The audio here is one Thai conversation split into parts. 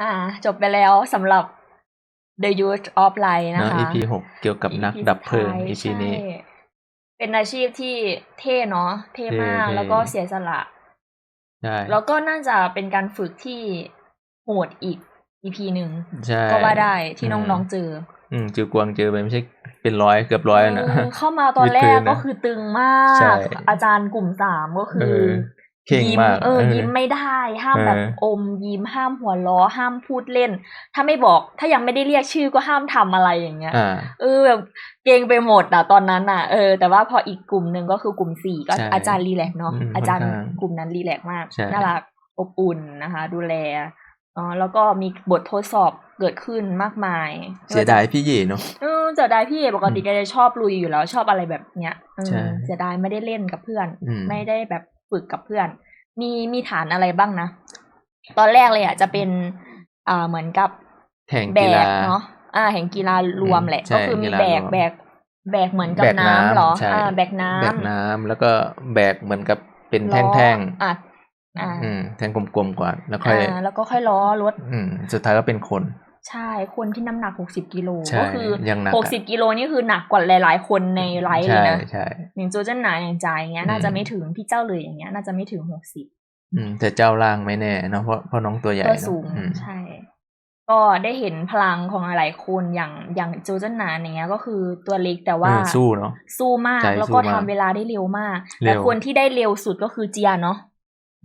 อ่า จบไปแล้วสำหรับ The Youth of Light นะเนาะคะ EP หกเกี่ยวกับนัก EP ดับเพลิงสุดท้าย EP นี้ใช่เป็นอาชีพที่เท่เนาะเท่มากเท่แล้วก็เสียสละใช่แล้วก็น่าจะเป็นการฝึกที่โหดอีก EP หนึ่งใช่ก็ว่าได้ที่อืมน้องๆเจอ อืมจือกวางเจอไปไม่ใช่เป็นร้อยเกือบร้อยแล้วนะเออเข้ามาตอนแรวิดพื้กนนะก็คือตึงมาใช่กอาจารย์กลุ่มสามก็คืเอออ เข่งยิ้มมากเออเออยิ้มไม่ได้ห้ามเออแบบอมยิ้มห้ามหัวล้อห้ามพูดเล่น ถ้าไม่บอกถ้ายังไม่ได้เรียกชื่อก็ห้ามทำอะไรอย่างเงี้ยอ่าเออแบบเกรงไปหมดอะตอนนั้นอะเออแต่ว่าพออีกกลุ่มหนึ่งก็คือกลุ่มสี่ก็ใช่อาจารย์รีแลกซ์เนาะอืมอาจารย์ค่อนข้างกลุ่มนั้นรีแลกซ์มากใช่น่ารักอบอุ่นนะคะ ดูแลอ๋อแล้วก็มีบททดสอบเกิดขึ้นมากมาย เสียดายพี่เย่เนาะเออเสียดายพี่เอปกติแกจะชอบลุยอยู่แล้วชอบอะไรแบบเนี้ยเออใช่เสียดายไม่ได้เล่นกับเพื่อนอืมไม่ได้แบบ ฝึกกับเพื่อน มีมีฐานอะไรบ้างนะ ตอนแรกเลยอะจะเป็นอ่าเหมือนกับแข่งแบกีฬากเนาะอ่าแห่งกีฬารวมแหละใช่ก็คือมีกีฬาแบกรวมแบกแบกเหมือนกับแบกน้ำน้ำเหรอใช่อ่าแบกน้ำแบกน้ำแล้วก็แบกเหมือนกับเป็นล้อแท่งอะอ่าๆอืมแท่งกลมๆก่อนแล้วค่อยอ่าแล้วก็ค่อยล้อรถอืมสุดท้ายก็เป็นคน ใช่คนที่น้ำหนักหกสิบกิโลใช่ก็คือยังหนักหกสิบกิโลนี่คือหนักกว่าหลาย ๆ คนในไลฟ์เลยใช่นะใช่อย่างโจเจนหนาอย่างใจอย่างเงี้ยอืมน่าจะไม่ถึงพี่เจ้าเลยอย่างเงี้ยน่าจะไม่ถึงหกสิบอืมแต่เจ้าล่างไม่แน่เนาะเพราะเพราะน้องตัวใหญ่ตัวเนอะสูงอืมใช่ ก็ได้เห็นพลังของหลายๆคนอย่างอย่างโจเจนหนานอย่างเงี้ย ก็คือตัวเล็กแต่ว่าเออสู้เนาะสู้มากใจแล้วก็สู้ทำมากเวลาได้เร็วมากเร็วแต่คนที่ได้เร็วสุดก็คือเจียเนาะ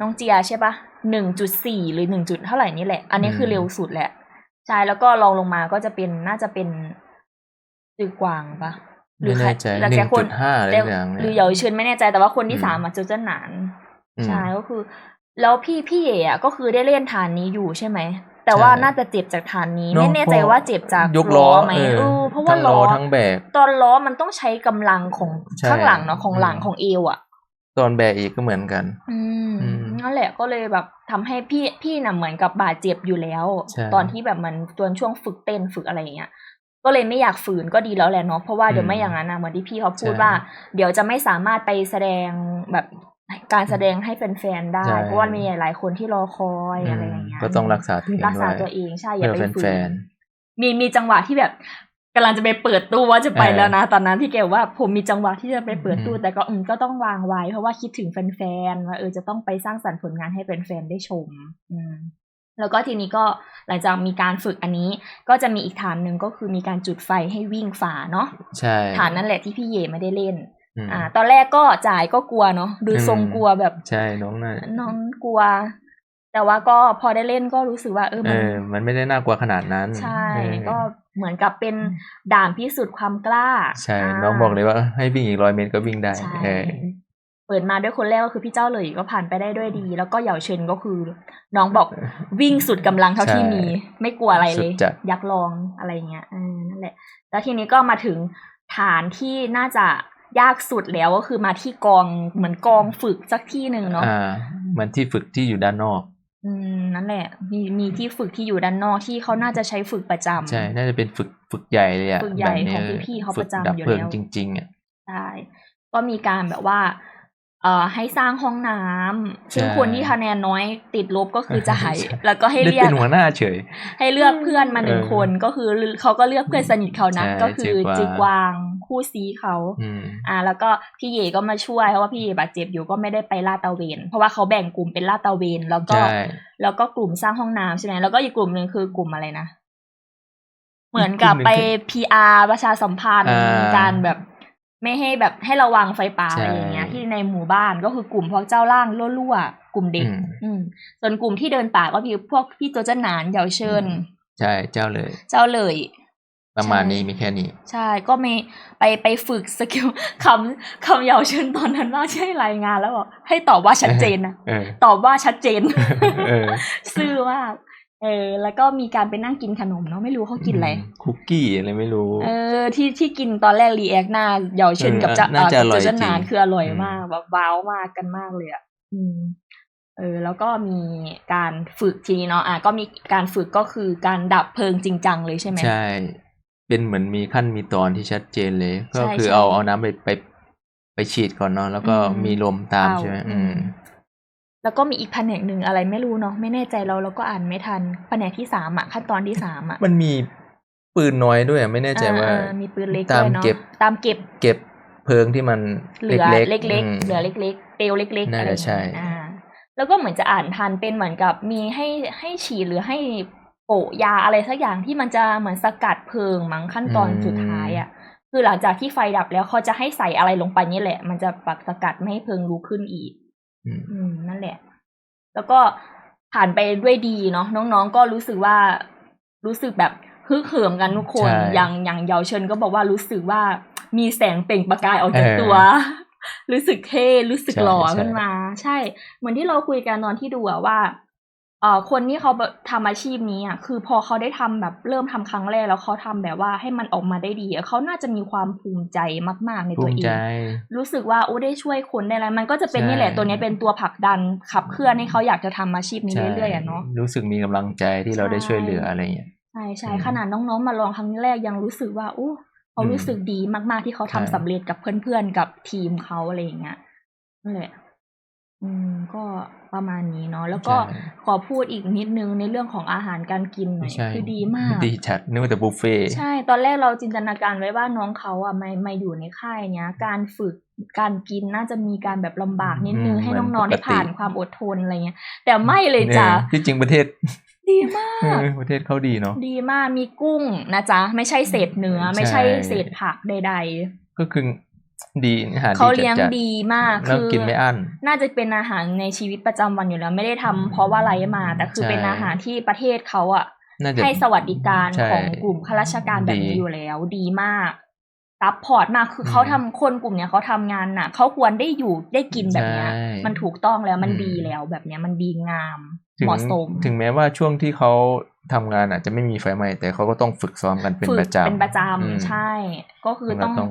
น้องเจียใช่ปะหนึ่งจุดสี่หรือหนึ่งจุดเท่าไหร่นี่แหละ อันนี้คือเร็วสุดแหละ ใช่แล้วก็ลองลงมาก็จะเป็นน่าจะเป็นจือกวางปะไม่แน่ใจแต่หนึ่แต่งคจุนดห้าอะไรแต่อย่างหเนี่รือยเหยาเชิญไม่แน่ใจแต่ว่าคนที่อืมสามอะโจเจนหนานอืมใช่ก็คือ แล้วพี่พี่เอ๋อะก็คือได้เล่นฐานนี้อยู่ใช่ไหมแต่ว่าใช่น่าจะเจ็บจากฐานนี้เนอะไม่แน่ใจว่าเจ็บจากยกล้อไหมเออเออเพราะว่าทั้งล้ล้ออทั้งแบกตอนล้อมันต้องใช้กำลังของใช่ข้างหลังเนาะของหลังอืมของเอวอะ ตอนแบกอีกก็เหมือนกัน อืมอืม นั่นแหละก็เลยแบบทำให้พี่พี่น่ะเหมือนกับบาดเจ็บอยู่แล้วใช่ตอนที่แบบมันตอนช่วงฝึกเต้นฝึกอะไรอย่างเงี้ยก็เลยไม่อยากฝืนก็ดีแล้วแหละเนาะเพราะว่าเดี๋ยวไม่อย่างนั้นนะเหมือนที่พี่เขาพูดใช่ว่า เดี๋ยวจะไม่สามารถไปแสดงแบบการแสดงให้แฟนๆได้ใช่เพราะว่ามีหลายคนที่รอคอยอะไรอย่างเงี้ยก็ต้องรักษาตัวเองรักษาด้วยตัวเองใช่อย่าเพื่อไปฝืแฟนนมีมีจังหวะที่แบบ กำลังจะไปเปิดตู้ว่าจะไปเออแล้วนะ ตอนนั้นพี่เกลว่าผมมีจังหวะที่จะไปเปิดตู้อืมแต่ก็อืมก็ต้องวางไว้ เพราะว่าคิดถึงแฟนๆว่าเออจะต้องไปสร้างสรรค์ผลงานให้แฟนๆได้ชม อืมแล้วก็ทีนี้ก็หลังจากมีการฝึกอันนี้ ก็จะมีอีกฐานหนึ่งก็คือมีการจุดไฟให้วิ่งฝาเนาะใช่ฐานนั้นแหละที่พี่เยไม่ได้เล่นอืมอ่า ตอนแรกก็จ่ายก็กลัวเนาะดูทรงอืมกลัวแบบใช่น้องน่ะน้องกลัว แต่ว่าก็พอได้เล่นก็รู้สึกว่าเออเอมันอมันไม่ได้น่ากลัวขนาดนั้น ใช่เออก็เหมือนกับเป็นด่านพิสูจน์ความกล้า ใช่ น้องบอกเลยว่าให้วิ่งอีกร้อยเมตรก็วิ่งได้ใช่เออเปิดมาด้วยคนแรกก็คือพี่เจ้าเลยก็ผ่านไปได้ด้วยดี แล้วก็เหยาเชิญก็คือ น้องบอกวิ่งสุดกำลังเท่าที่ใช่มี ไม่กลัวอะไรเลยสุดจัดอยากลองอะไรเงี้ยเออนั่นแหละ แล้วทีนี้ก็มาถึงฐานที่น่าจะยากสุดแล้วก็คือมาที่กองเหมือนกองฝึกสักที่หนึ่งเนาะอ่าเหมือนที่ฝึกที่อยู่ด้านนอก อืมนั่นแหละ มีมีที่ฝึกที่อยู่ด้านนอกที่เขาน่าจะใช้ฝึกประจำใช่ น่าจะเป็นฝึกฝึกใหญ่เลยอะฝึกใหญ่แบบนี้ของพี่ๆเขาฝึปกระจำดับอยู่เพลิงแล้วจริงๆอะใช่ก็มีการแบบว่า เอ่อให้สร้างห้องน้ำซึ่งใช่คนที่คะแนนน้อยติดลบก็คือจะหายใช่แล้วก็ให้ได้เรียเป็กนหัวหน้าเฉย ให้เลือกเพื่อนมาหนึ่งเออคนก็คือเขาก็เลือกเพื่อนสนิทเขานะใช่ก็คือจืจือกกวางวาง คู่ซีเขาอืมอ่า แล้วก็พี่เยก็มาช่วยเพราะว่าพี่เยบาดเจ็บอยู่ก็ไม่ได้ไปลาดตระเวน เพราะว่าเขาแบ่งกลุ่มเป็นลาดตระเวน แล้วก็ใช่แล้วก็กลุ่มสร้างห้องน้ำใช่ไหมแล้วก็อีกกลุ่มหนึ่งคือกลุ่มอะไรนะเหมือนกับกลุ่มหนึ่งไปคือ PR ประชาสัมพันธ์อ่าการแบบไม่ให้แบบให้ระวังไฟป่าใช่อะไรอย่างเงี้ย ที่ในหมู่บ้านก็คือกลุ่มพวกเจ้าล่างรั่วๆกลุ่มเด็ก อืมอืมส่วนกลุ่มที่เดินป่าก็มีพวกพี่โจเจนหนานเหยาเชิญ ใช่เจ้าเลย เจ้าเลย ประมาณใช่นี้มีแค่นี้ ใช่ก็มีไปไปฝึกสกิลคำคำเหยาเชิญตอนนั้นว่าใช่รายงานแล้วบอกให้ตอบว่าชัดเจนนะเออตอบว่าชัดเจนเออซื่อมากเออ แล้วก็มีการไปนั่งกินขนมเนาะไม่รู้เขากินอะไรมคุกกี้อะไรไม่รู้ เออ ที่ที่กินตอนแรกรีแอคหน้าเหยาเชิญเออกับจะน่าจะอร่อยเจนานจริงคืออร่อยอืมมากแบบว้าวมากกันมากเลยอะอืมเออแล้วก็มีการฝึกทีนี้เนาะอะก็มีการฝึกก็คือการดับเพลิงจริงจังเลยใช่ไหมใช่ เป็นเหมือนมีขั้นมีตอนที่ชัดเจนเลย ก็ใช่คือใช่เอาเอาน้ำไปไปไปฉีดก่อนเนาะแล้วก็อืมมีลมตามเอาใช่ไหมอือืมมแล้วก็มีอีกแผนกหนึ่งอะไรไม่รู้เนาะไม่แน่ใจเราเราก็อ่านไม่ทันแผนกที่สามอะขั้นตอนที่สามอะมันมีปืนน้อยด้วยอะไม่แน่ใจว่าเออเออมีปืนเล็กตามด้วยเนาะเก็บตามเก็บ เก็บเพลิงที่มันเหลือเล็กเล็กอืมๆเหลือเล็กๆเปลวเล็กๆน่าอะไรจะใช่อย่างเงี้ยอ่าแล้วก็เหมือนจะอ่านทันเป็นเหมือนกับมีให้ให้ฉีดหรือให้ โปะยาอะไรสักอย่างที่มันจะเหมือนสกัดเพลิงมั้งขั้นตอนสุดท้ายอะ คือหลังจากที่ไฟดับแล้วเขาจะให้ใส่อะไรลงไปนี่แหละ มันจะปักสกัดไม่ให้เพลิงลุกขึ้นอีก อืมอืมนั่นแหละ แล้วก็ผ่านไปด้วยดีเนาะน้องๆก็รู้สึกว่ารู้สึกแบบฮึกเหิมกันทุกคนใช่อย่างอย่างเยาวเชิญก็บอกว่ารู้สึกว่ามีแสงเปล่งประกายออกจากเออตัว รู้สึกเท่รู้สึกใช่หล่อใช่ขึ้นมา ใช่ เหมือนที่เราคุยกันตอนที่ดูอะว่า เอ่อคนที่เขาแบบทำอาชีพนี้อะคือพอเขาได้ทำแบบเริ่มทำครั้งแรกแล้วเขาทำแบบว่าให้มันออกมาได้ดีอะเขาน่าจะมีความภูมิใจมากๆในภูตัวมิเอใจงรู้สึกว่าโอ้ได้ช่วยคนได้อะไรมันก็จะเป็นใช่นี่แหละตัวเนี้ยเป็นตัวผลักดันขับเคลื่อนให้เขาอยากจะทำอาชีพนี้ใช่เรื่อยๆอะเนาะรู้สึกมีกำลังใจที่เราได้ใช่ช่วยเหลืออะไรอย่างเงี้ยใช่ใช่อืมขนาดน้องๆมาลองครั้งแรกยังรู้สึกว่าโอ้เขาอืมรู้สึกดีมากๆที่เขาทำใช่สำเร็จกับเพื่อนๆกับทีมเขาอะไรอย่างเงี้ยนั่นแหละ อืม ก็ประมาณนี้เนาะแล้วก็ใช่ขอพูดอีกนิดนึงในเรื่องของอาหารการกินหน่อยใช่คือดีมากดีจัดนึกว่าแต่บุฟเฟ่ต์ใช่ตอนแรกเราจินตนาการไว้ว่าน้องเขาอะมามาอยู่ในค่ายเนี้ย การฝึกการกินน่าจะมีการแบบลำบากนิดนึงอืมให้เหมือนน้องๆได้ปกติผ่านความอดทนอะไรเงี้ย แต่ไม่เลยจ้ะเนี่ยที่จริงประเทศดีมากเออประเทศเขาดีเนาะดีมากมีกุ้งนะจ๊ะ ไม่ใช่เศษเนื้อ ไม่ใช่ใช่เศษผักใดก็คือ ดีอาหารๆเขาดีเลี้ยงจัดดีมากๆแล้วกินไม่อั้นน่าจะเป็นอาหารในชีวิตประจำวันอยู่แล้ว ไม่ได้ทำเพราะว่าอะไรมา แต่คือใช่เป็นอาหารที่ประเทศเขาอะน่าจะให้สวัสดิการใช่ของกลุ่มข้าราชการแบบนี้ดีอยู่แล้วดีมากซัพพอร์ตมากคือเขาทำคนกลุ่มเนี้ยเขาทำงานหนักเขาควรได้อยู่ได้กินแบบเนี้ยใช่มันถูกต้องแล้วมันอืมดีแล้วแบบเนี้ยมันดีงามถึงเหมาะสม ถึงแม้ว่าช่วงที่เขาทำงานอาจจะไม่มีไฟไหม้แต่เขาก็ต้องฝึกซ้อมกันเป็นฝึกประจำเป็นประจอืมำใช่ ก็คือมันก็ต้องต้อง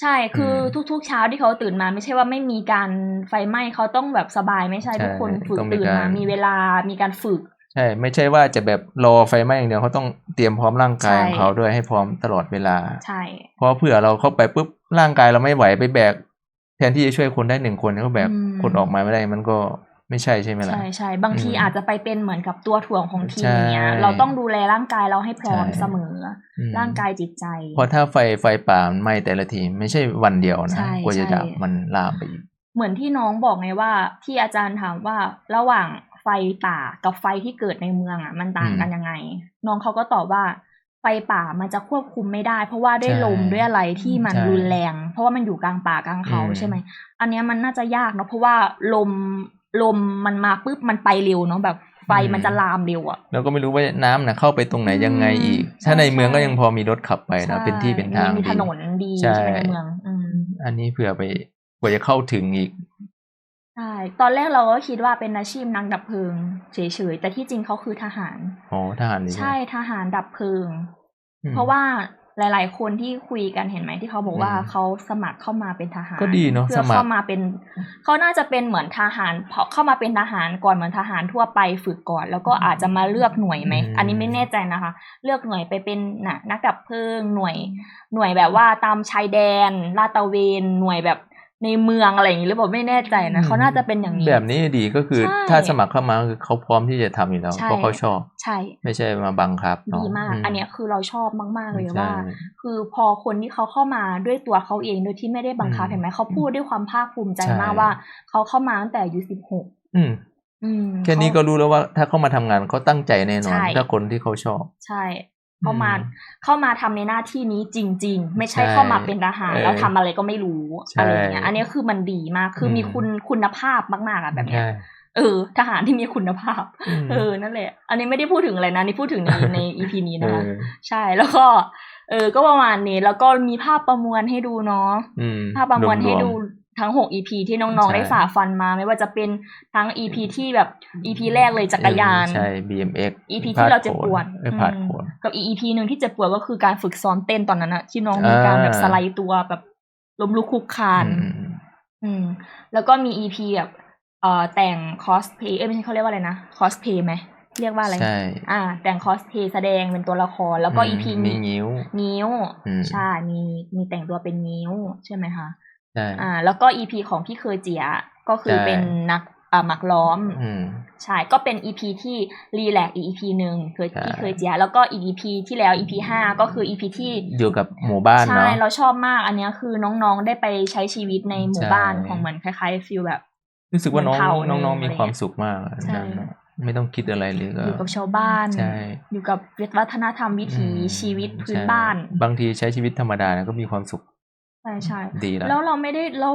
ใช่ คืออืมทุกๆเช้าที่เขาตื่นมาไม่ใช่ว่าไม่มีการไฟไหม้เขาต้องแบบสบายไม่ใช่ใช่ทุกคนฝึกต้องมีตื่นมาการมีเวลามีการฝึก ใช่ ไม่ใช่ว่าจะแบบรอไฟไหม้อย่างเดียวเขาต้องเตรียมพร้อมร่างกายใช่ของเขาด้วยให้พร้อมตลอดเวลา ใช่ เพราะเผื่อเราเข้าไปปุ๊บร่างกายเราไม่ไหวไปแบกแทนที่จะช่วยคนได้หนึ่งคนก็แบกอืมคนออกมาไม่ได้มันก็ ไม่ใช่ใช่ไหมล่ะ ใช่ใช่บางทีอืมอาจจะไปเป็นเหมือนกับตัวถ่วงของทีมใช่เนี้ยเราต้องดูแลร่างกายเราให้พร้อมใช่เสมออืมร่างกายจิตใจ เพราะถ้าไฟไฟป่ามันไหม้แต่ละทีไม่ใช่วันเดียวนะใช่กว่าจะใช่ดับมันลามไปอีกเหมือนที่น้องบอกไงว่าที่อาจารย์ถามว่าระหว่างไฟป่ากับไฟที่เกิดในเมืองอะ มันต่างกันยังไง น้องเขาก็ตอบว่าไฟป่ามันจะควบคุมไม่ได้ เพราะว่าด้วยใช่ลมด้วยอะไรที่มันใช่รุนแรง เพราะว่ามันอยู่กลางป่ากลางเขาอืมใช่ไหมอันเนี้ยมันน่าจะยากเนาะเพราะว่าลม ลมมันมาปุ๊บมันไปเร็วเนาะแบบไฟมันจะลามเร็วอะแล้วก็ไม่รู้ว่าน้ำน่ะเข้าไปตรงไหนยังไงอีกอืมถ้าในใช่เมืองก็ยังพอมีรถขับไปนะใช่เป็นที่เป็นทางมีดีถนนดีใช่ใช่ไหมในเมืองอืมอันนี้เผื่อไปกว่าจะเข้าถึงอีกใช่ตอนแรกเราก็คิดว่าเป็นอาชีพนักดับเพลิงเฉยๆแต่ที่จริงเขาคือทหารอ๋อทหารนี่ใช่ทหารดับเพลิงอืมเพราะว่า หลาย ๆ คนที่คุยกันเห็นไหมที่เขาบอกว่าอืมเขาสมัครเข้ามาเป็นทหารก็ดีเนอะเพื่สอมัครเข้ามาเป็นเขาน่าจะเป็นเหมือนทหารเพราะเข้ามาเป็นทหารก่อนเหมือนทหารทั่วไปฝึกก่อน แล้วก็อาจจะมาเลือกหน่วยไหมอันนี้ไม่แน่ใจนะคะ เลือกหน่วยไปเป็นน่ะนักดับเพลิงหน่วย หน่วยแบบว่าตามชายแดนลาดตระเวนหน่วยแบบ ในเมืองอะไรอย่างนี้หรือเปล่าไม่แน่ใจนะเขาน่าจะเป็นอย่างนี้ แบบนี้ดีก็คือใช่ถ้าสมัครเข้ามาก็คือเขาพร้อมที่จะทำอยู่แล้วใช่เพราะเขาชอบ ใช่ ไม่ใช่มาบังคับเนะดีมาก อันเนี้ยคือเราชอบมากๆเลยใช่ว่า คือพอคนที่เขาเข้ามาด้วยตัวเขาเองโดยที่ไม่ได้บังคับอืมเห็นไหมเขาพูดด้วยความภาคภูมิใจใช่มากว่าเขาเข้ามาตั้งแต่อายุสิบหกอืมอืมแค่นี้ก็รู้แล้วว่าถ้าเขามาทำงานเขาตั้งใจแน่นอนใช่ถ้าคนที่เขาชอบ ใช่ เข้ามาอืมเข้ามาทำในหน้าที่นี้จริง ๆ ไม่ใช่ใช่เข้ามาเป็นทหารเออแล้วทำอะไรก็ไม่รู้ใช่อะไรอย่างเงี้ย อันนี้คือมันดีมากคืออมมีคุณคุณภาพมากๆอะแบบเนี้ยใช่เออทหารที่มีคุณภาพมเออนั่นแหละ อันนี้ไม่ได้พูดถึงอะไรนะนี่พูดถึงในในอีพีนี้เอนะคะอใช่แล้วก็เออ ก็ประมาณนี้ แล้วก็มีภาพประมวลให้ดูเนาะอืมภาพประมวลให้รดูม ทั้งหก EP ที่น้องใช่ๆได้ฝ่าฟันมา ไม่ว่าจะเป็นทั้ง EP ที่แบบ EP แรกเลยจักรยาน ใช่ BMX EP ที่เราเจ็บปวดเออผ่านอืมผลกับอีก EP หนึ่งที่เจ็บปวดก็คือการฝึกซ้อมเต้นตอนนั้นอะที่น้องมีการแบบอ่าสไลด์ตัวแบบล้มลุกคลุกคลานอืมอืมอืม แล้วก็มี EP แบบเอ่อแต่งคอสเพย์เอ้ยไม่ใช่เขาเรียกว่าอะไรนะคอสเพย์ไหมเรียกว่าอะไร ใช่ อ่า แต่งคอสเพย์แสดงเป็นตัวละคร แล้วก็อืม EP มีงิ้ว นิ้วอืมใช่ มี มีแต่งตัวเป็นนิ้ว ใช่ไหมคะใช่ อ่า แล้วก็ EP ของพี่เคยเจียก็คือใช่เป็นนักอ่าหมักล้อมอืมใช่ก็เป็น EP ที่รีแลกอีก EP หนึ่งเคยใช่ที่เคยเจียแล้วก็อีก EP ที่แล้ว EP ห้าก็คือ EP ที่อยู่กับหมู่บ้านใช่เนาะเราชอบมากอันเนี้ยคือน้องๆได้ไปใช้ชีวิตในหมู่ใช่บ้านของเหมือนคล้ายๆฟิลแบบ รู้สึกว่าน้องเหมือนเผ่าน้องหนึ่งๆมีอะไรความเงี้ยสุขมากอะใช่นั่นน่ะไม่ต้องคิดอะไรเลยก็อยู่กับชาวบ้านใช่อยู่กับวัฒนธรรมวิถีอืมชีวิตพื้นใช่บ้าน บางทีใช้ชีวิตธรรมดาเนี่ยก็มีความสุข ใช่ใช่ดีแล้วแล้วเราไม่ได้เรา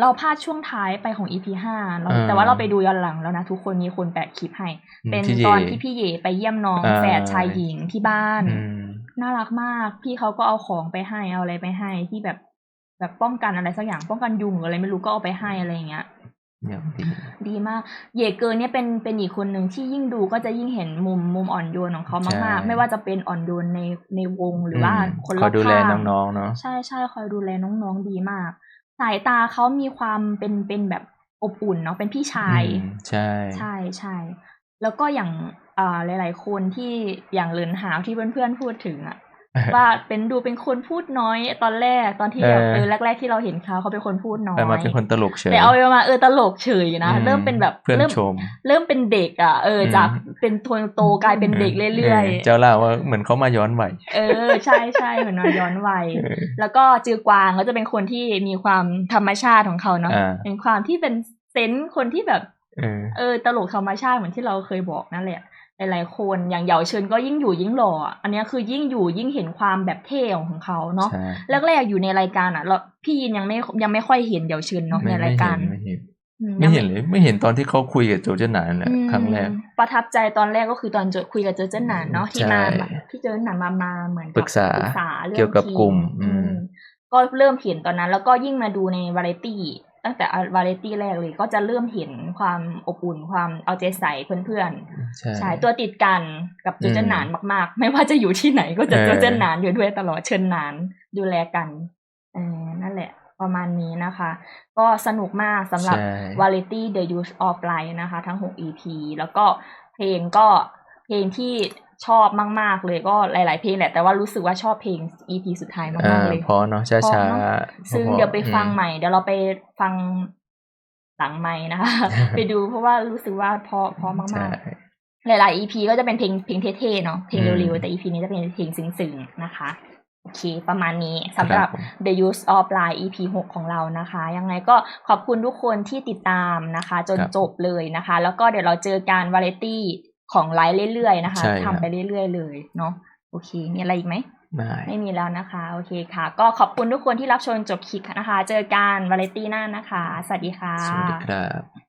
เราพลาดช่วงท้ายไปของ EP ห้าเราอ่าแต่ว่าเราไปดูย้อนหลังแล้วนะทุกคนมีคนแปะคลิปให้อืมเป็นที่ตอนเย่ที่พี่เย่ไปเยี่ยมน้องอ่าแฝดชายหญิงที่บ้านอืมน่ารักมาก พี่เขาก็เอาของไปให้เอาอะไรไปให้ที่แบบแบบป้องกันอะไรสักอย่างป้องกันยุงหรืออะไรไม่รู้ก็เอาไปให้อะไรอย่างเงี้ยเนี่ย ดีดีมาก เย่เกินเนี่ยเป็นเป็นอีกคนหนึ่งที่ยิ่งดูก็จะยิ่งเห็นมุมมุมอ่อนโยนของเขามากๆ ไม่ว่าจะเป็นอ่อนโยนในในวงหรือว่าอืมคนรคออบยดูแลข้างน้องๆเนาะใช่ใช่คอยดูแลน้องๆดีมาก สายตาเขามีความเป็นเป็นแบบอบอุ่นเนาะเป็นพี่ชายอืมใช่ใช่ใช่แล้วก็อย่างอ่าหลาย ๆ คนที่อย่างเลินหาวที่เพื่อนๆพูดถึงอะ ว่าเป็นดูเป็นคนพูดน้อยตอนแรกตอนที่แบบเออเออแรก ๆ ที่เราเห็นเขาเขาเป็นคนพูดน้อยแต่มาเป็นคนตลกเฉยแต่เอาไปมาเออตลกเฉยนะอืเริ่มเป็นแบบเพื่อนเริ่มชม เริ่มเป็นเด็กอะเอออืมจากเป็นโทนโตกลายเป็นเด็กเรื่อยเเจ้าเล่าว่าเหมือนเขามาย้อนวัยๆเออใช่ใช่เหมือนว่าย้อนวัยเออแล้วก็จือกวางก็จะเป็นคนที่มีความธรรมชาติของเขาเนาะอ่าเป็นความที่เป็นเซนส์คนที่แบบเออเออตลกธรรมชาติเหมือนที่เราเคยบอกนั่นแหละ หลายๆคนอย่างเหยาเชิญก็ยิ่งอยู่ยิ่งหล่ออะอันเนี้ยคือยิ่งอยู่ยิ่งเห็นความแบบเท่ของเขาเนาะใช่แรกๆอยู่ในรายการอะเราพี่ยินยังไม่ยังไม่ค่อยเห็นเหยาเชิญเนาะไม่ในรายการไม่เห็นอืไม่เห็นไม่เห็นเลยไม่เห็นตอนที่เขาคุยกับโจเจนหนานแหละอืมครั้งแรกประทับใจตอนแรกก็คือตอนเจอคุยกับเจอเจนหนานเนาะที่ใช่มาแบบที่เจอเจนหนานมามาเหมือนบปรึกษาปรึกษาเรื่องเกี่ยวกับทีกลุ่มอือืมมก็เริ่มเห็นตอนนั้น แล้วก็ยิ่งมาดูในวาไรตี้ ตั้งแต่วาไรตี้แรกเลย ก็จะเริ่มเห็นความอบอุ่นความเอาใจใส่เพื่อนๆใช่ใช่ตัวติดกันกับอืจูมเจนหนานมาก ๆ ไม่ว่าจะอยู่ที่ไหนก็จะเออจูเจนหนานอยู่ด้วยตลอดเชิญหนานดูแลกันเออนั่นแหละ ประมาณนี้นะคะ ก็สนุกมากสำหรับใช่ Variety The Use of Life นะคะ ทั้ง 6 EP แล้วก็เพลงก็เพลงที่ ชอบมาก ๆ เลยก็หลาย ๆ เพลงแหละ แต่ว่ารู้สึกว่าชอบเพลง EP สุดท้ายอ่ามากๆเลยเพราะเนาะช้าเพราะช้าเนอะซึ่งเดี๋ยวไปฟังใหม่เดี๋ยวเราไปฟังหลังใหม่นะคะ ไปดูเพราะว่ารู้สึกว่าเพราะเพราะใช่มากๆ หลายๆ EP ก็จะเป็นเพลงเพลงเท่ๆเนาะเพลงอืมเร็วๆแต่ EP นี้จะเป็นเพลงซึ้งๆนะคะโอเค ประมาณนี้สำหรับครับผม The Use of Line EP 6 ของเรานะคะ ยังไงก็ขอบคุณทุกคนที่ติดตามนะคะ จนครับจบเลยนะคะ แล้วก็เดี๋ยวเราเจอการวาไรตี้ ของไลฟ์เรื่อยๆนะคะใช่ครับทำไปเรื่อยๆเลยเนาะโอเค มีอะไรอีกไหมได้ไม่มีแล้วนะคะ โอเคค่ะ ก็ขอบคุณทุกคนที่รับชมจบคลิปนะคะ เจอกันวาไรตี้หน้านะคะ สวัสดีค่ะ สวัสดีครับ